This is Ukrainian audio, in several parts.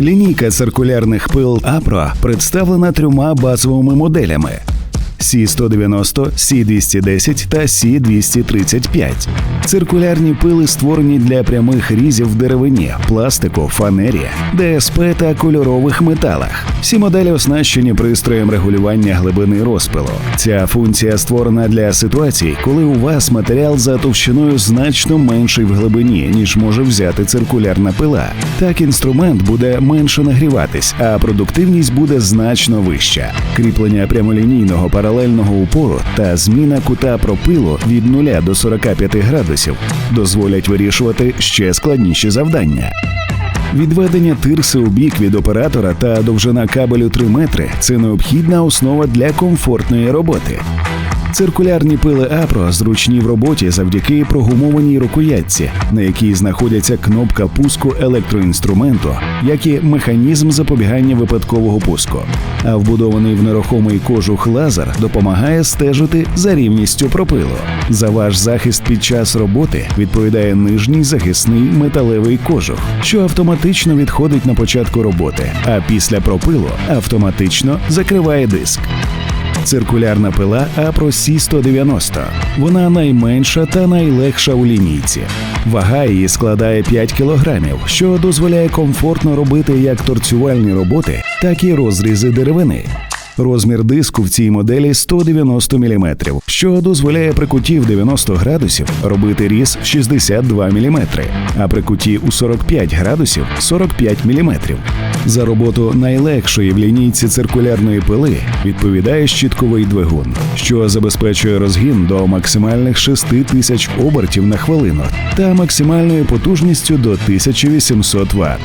Лінійка циркулярних пил Апро представлена трьома базовими моделями. Сі-190, Сі-210 та Сі-235. Циркулярні пили створені для прямих різів в деревині, пластику, фанері, ДСП та кольорових металах. Всі моделі оснащені пристроєм регулювання глибини розпилу. Ця функція створена для ситуацій, коли у вас матеріал за товщиною значно менший в глибині, ніж може взяти циркулярна пила. Так інструмент буде менше нагріватись, а продуктивність буде значно вища. Кріплення прямолінійного паралельного упору та зміна кута пропилу від 0 до 45 градусів дозволять вирішувати ще складніші завдання. Відведення тирси у бік від оператора та довжина кабелю 3 метри це необхідна основа для комфортної роботи. Циркулярні пили Апро зручні в роботі завдяки прогумованій рукоятці, на якій знаходяться кнопка пуску електроінструменту, як і механізм запобігання випадкового пуску. А вбудований в нерухомий кожух лазер допомагає стежити за рівністю пропилу. За ваш захист під час роботи відповідає нижній захисний металевий кожух, що автоматично відходить на початку роботи, а після пропилу автоматично закриває диск. Циркулярна пила Апро Сі-190. Вона найменша та найлегша у лінійці. Вага її складає 5 кілограмів, що дозволяє комфортно робити як торцювальні роботи, так і розрізи деревини. Розмір диску в цій моделі 190 мм, що дозволяє при куті в 90 градусів робити різ 62 мм, а при куті у 45 градусів 45 мм. За роботу найлегшої в лінійці циркулярної пили відповідає щітковий двигун, що забезпечує розгін до максимальних 6 тисяч обертів на хвилину та максимальною потужністю до 1800 Вт.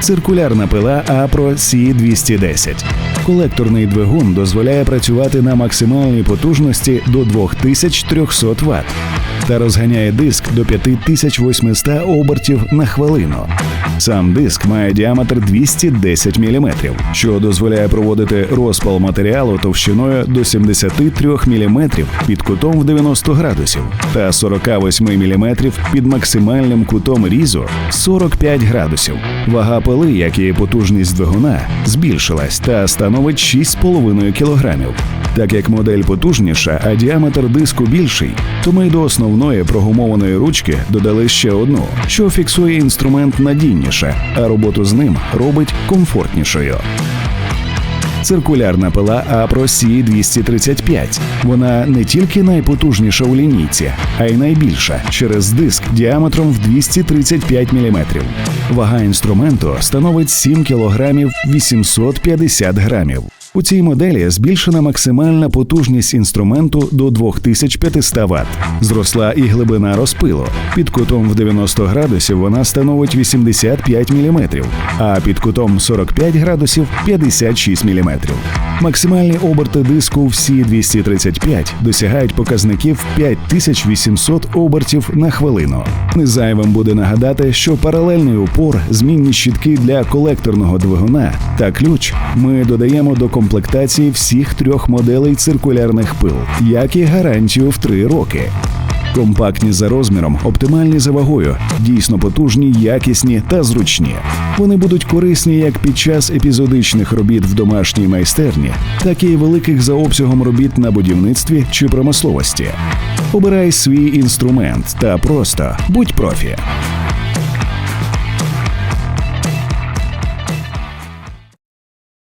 Циркулярна пила Апро Сі-210. Колекторний двигун дозволяє працювати на максимальній потужності до 2300 Вт та розганяє диск до 5800 обертів на хвилину. Сам диск має діаметр 210 мм, що дозволяє проводити розпал матеріалу товщиною до 73 мм під кутом в 90 градусів та 48 мм під максимальним кутом різу 45 градусів. Вага пили, як і потужність двигуна, збільшилась та становить 6,5 кг. Так як модель потужніша, а діаметр диску більший, то ми до основної прогумованої ручки додали ще одну, що фіксує інструмент надійніше, а роботу з ним робить комфортнішою. Циркулярна пила Апро Сі-235. Вона не тільки найпотужніша у лінійці, а й найбільша через диск діаметром в 235 мм. Вага інструменту становить 7 кг 850 грамів. У цій моделі збільшена максимальна потужність інструменту до 2500 Вт. Зросла і глибина розпилу. Під кутом в 90 градусів вона становить 85 мм, а під кутом 45 градусів 56 мм. Максимальні оберти диску в Сі-235 досягають показників 5800 обертів на хвилину. Незайвим буде нагадати, що паралельний упор, змінні щітки для колекторного двигуна та ключ ми додаємо до комплектації всіх трьох моделей циркулярних пил, як і гарантію в три роки. Компактні за розміром, оптимальні за вагою, дійсно потужні, якісні та зручні. Вони будуть корисні як під час епізодичних робіт в домашній майстерні, так і великих за обсягом робіт на будівництві чи промисловості. Обирай свій інструмент та просто будь профі.